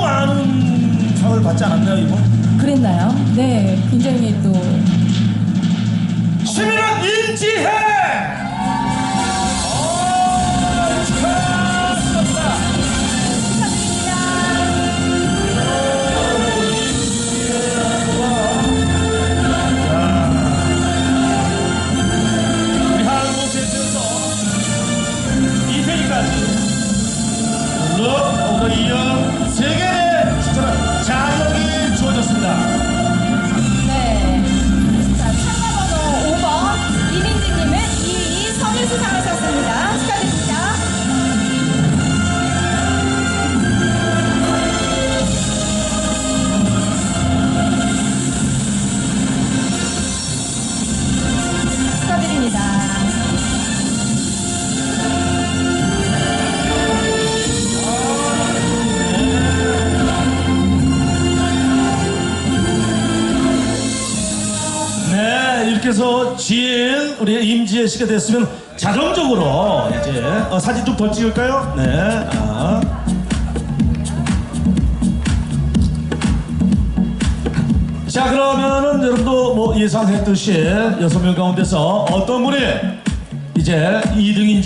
너무 많은 상을 받지 않았나요, 이번? 그랬나요? 네, 굉장히 또 11월 임지혜! 네, 이렇게 해서 지인 우리 임지혜 씨가 됐으면 자동적으로 이제 어, 사진 좀 더 찍을까요? 네. 아. 자 그러면은 여러분도 뭐 예상했듯이 여섯 명 가운데서 어떤 분이 이제 2등인지